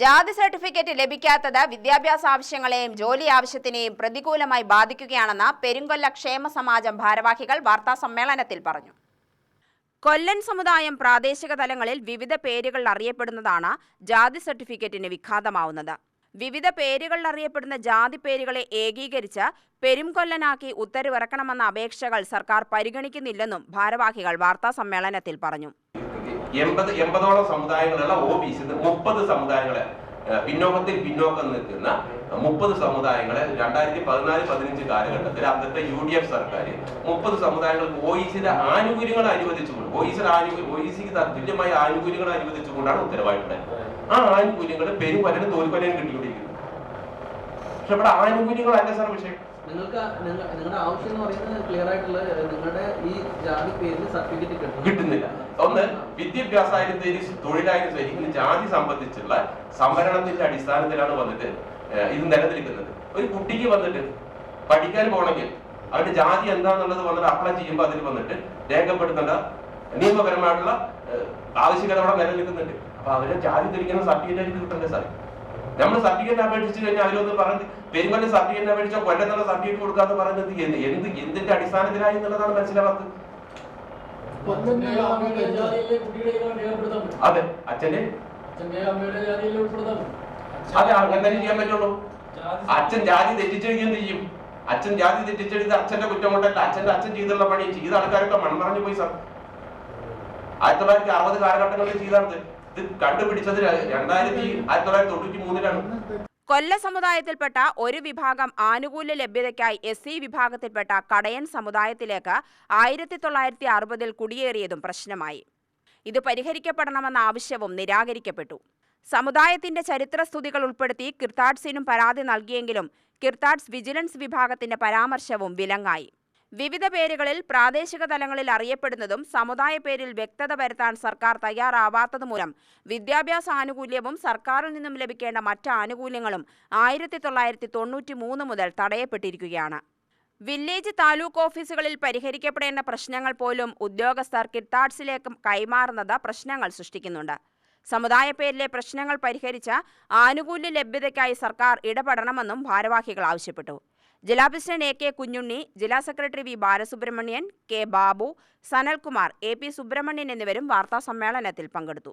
ജാതി സർട്ടിഫിക്കറ്റ് ലഭിക്കാത്തത് വിദ്യാഭ്യാസ ആവശ്യങ്ങളെയും ജോലി ആവശ്യത്തിനെയും പ്രതികൂലമായി ബാധിക്കുകയാണെന്ന് പെരുങ്കൊല്ല ക്ഷേമ സമാജം ഭാരവാഹികൾ വാർത്താ സമ്മേളനത്തിൽ പറഞ്ഞു. കൊല്ലൻ സമുദായം പ്രാദേശിക തലങ്ങളിൽ വിവിധ പേരുകളിൽ അറിയപ്പെടുന്നതാണ് ജാതി സർട്ടിഫിക്കറ്റിന് വിഘാതമാവുന്നത്. വിവിധ പേരുകളിൽ അറിയപ്പെടുന്ന ജാതി പേരുകളെ ഏകീകരിച്ച് പെരുംകൊല്ലനാക്കി ഉത്തരവിറക്കണമെന്ന അപേക്ഷകൾ സർക്കാർ പരിഗണിക്കുന്നില്ലെന്നും ഭാരവാഹികൾ വാർത്താ സമ്മേളനത്തിൽ പറഞ്ഞു. എൺപത് എൺപതോളം സമുദായങ്ങളുള്ള ഒ ബി സി മുപ്പത് സമുദായങ്ങളെ പിന്നോക്കത്തിൽ പിന്നോക്കം നിൽക്കുന്ന മുപ്പത് സമുദായങ്ങളെ രണ്ടായിരത്തി പതിനാല് പതിനഞ്ച് കാലഘട്ടത്തിൽ അന്നത്തെ യു ഡി എഫ് സർക്കാർ മുപ്പത് സമുദായങ്ങൾക്ക് ഒ ഇ സിയുടെ ആനുകൂല്യങ്ങൾ അനുവദിച്ചുകൊണ്ട് ഒ ഇ സിയുടെ ആനുകൂല്യം ഒ ഇ സിക്ക് തത്തുല്യമായ ആനുകൂല്യങ്ങൾ അനുവദിച്ചുകൊണ്ടാണ് ഉത്തരവായിട്ടുള്ളത്. ആ ആനുകൂല്യങ്ങൾ പെരുമ്പലനും തോൽപ്പലനും കിട്ടിക്കൊണ്ടിരിക്കുന്നത്. പക്ഷെ ഇവിടെ ആനുകൂല്യങ്ങളല്ല സാർ വിഷയം. നിങ്ങൾക്ക് നിങ്ങ- നിങ്ങളുടെ ആവശ്യം എന്ന് പറയുന്നത് ക്ലിയർ ആയിട്ടുള്ള നിങ്ങളുടെ ഈ ജാതി പേരിൽ സർട്ടിഫിക്കറ്റ് കിട്ടും കിട്ടുന്നില്ല. ഒന്ന് വിദ്യാഭ്യാസമായാലും ശരി തൊഴിലായാലും ശരി ഇങ്ങനെ ജാതി സംബന്ധിച്ചുള്ള സംവരണത്തിന്റെ അടിസ്ഥാനത്തിലാണ് വന്നിട്ട് ഇത് നിലനിൽക്കുന്നത്. ഒരു കുട്ടിക്ക് വന്നിട്ട് പഠിക്കാൻ പോകണമെങ്കിൽ അവരുടെ ജാതി എന്താന്നുള്ളത് വന്നിട്ട് അപ്ലൈ ചെയ്യുമ്പോൾ അതിൽ വന്നിട്ട് രേഖപ്പെടുത്തേണ്ട നിയമപരമായിട്ടുള്ള ആവശ്യകത അവിടെ നിലനിൽക്കുന്നുണ്ട്. അപ്പൊ അവരെ ജാതി തിരിക്കുന്ന സർട്ടിഫിക്കറ്റ് കിട്ടണ്ടേ സാർ നമ്മൾ സർട്ടിഫിക്കറ്റ് അപേക്ഷിച്ച് കഴിഞ്ഞാൽ അവരൊന്ന് പറഞ്ഞ് പെരുങ്കൊല്ലം സർട്ടിഫിക്കറ്റ് അപേക്ഷിച്ച കൊല്ലത്തുള്ള സർട്ടിഫിക്കറ്റ് കൊടുക്കാന്ന് പറയുന്നത് എന്ത് എന്ത് എന്തിന്റെ അടിസ്ഥാനത്തിലായി എന്നുള്ളതാണ് മനസ്സിലാവാത്തത്. അതെ അച്ഛനെ. അതെ അങ്ങനെ തന്നെ ചെയ്യാൻ പറ്റുള്ളൂ. അച്ഛൻ ജാതി തെറ്റിച്ചെടുക്കുകയും ചെയ്യും? അച്ഛൻ ജാതി തെറ്റിച്ചെഴുതി അച്ഛന്റെ കുറ്റം കൊണ്ടല്ല അച്ഛന്റെ അച്ഛൻ ചെയ്തുള്ള പണി. ചെയ്ത ആൾക്കാരൊക്കെ മൺമറഞ്ഞു പോയി സർ. ആയിരത്തി തൊള്ളായിരത്തി അറുപത് കാലഘട്ടങ്ങളിൽ ചെയ്താണ് ഇത് കണ്ടുപിടിച്ചത് രണ്ടായിരത്തി ആയിരത്തി തൊള്ളായിരത്തി തൊണ്ണൂറ്റി മൂന്നിലാണ് കൊല്ല സമുദായത്തിൽപ്പെട്ട ഒരു വിഭാഗം ആനുകൂല്യ ലഭ്യതയ്ക്കായി എസ് സി വിഭാഗത്തിൽപ്പെട്ട കടയൻ സമുദായത്തിലേക്ക് ആയിരത്തി തൊള്ളായിരത്തി അറുപതിൽ കുടിയേറിയതും പ്രശ്നമായി. ഇത് പരിഹരിക്കപ്പെടണമെന്ന ആവശ്യവും നിരാകരിക്കപ്പെട്ടു. സമുദായത്തിന്റെ ചരിത്രസ്തുതികൾ ഉൾപ്പെടുത്തി കിർത്താഡ്സിനും പരാതി നൽകിയെങ്കിലും കിർത്താഡ്സ് വിജിലൻസ് വിഭാഗത്തിന്റെ പരാമർശവും വിലങ്ങായി. വിവിധ പേരുകളിൽ പ്രാദേശിക തലങ്ങളിൽ അറിയപ്പെടുന്നതും സമുദായ പേരിൽ വ്യക്തത വരുത്താൻ സർക്കാർ തയ്യാറാവാത്തതുമൂലം വിദ്യാഭ്യാസ ആനുകൂല്യവും സർക്കാരിൽ നിന്നും ലഭിക്കേണ്ട മറ്റ് ആനുകൂല്യങ്ങളും ആയിരത്തി തൊള്ളായിരത്തി തൊണ്ണൂറ്റി മൂന്ന് മുതൽ തടയപ്പെട്ടിരിക്കുകയാണ്. വില്ലേജ് താലൂക്ക് ഓഫീസുകളിൽ പരിഹരിക്കപ്പെടേണ്ട പ്രശ്നങ്ങൾ പോലും ഉദ്യോഗസ്ഥർ കിട്ടാഡ്സിലേക്ക് കൈമാറുന്നത് പ്രശ്നങ്ങൾ സൃഷ്ടിക്കുന്നുണ്ട്. സമുദായ പേരിലെ പ്രശ്നങ്ങൾ പരിഹരിച്ച ആനുകൂല്യ ലഭ്യതയ്ക്കായി സർക്കാർ ഇടപെടണമെന്നും ഭാരവാഹികൾ ആവശ്യപ്പെട്ടു. ജില്ലാ പ്രസിഡന്റ് എ കെ കുഞ്ഞുണ്ണി ജില്ലാ secretary V Balasubramanian K Babu Sanalkumar A P Subramanian എന്നിവരും വാർത്താ സമ്മേളനത്തിൽ പങ്കെടുത്തു.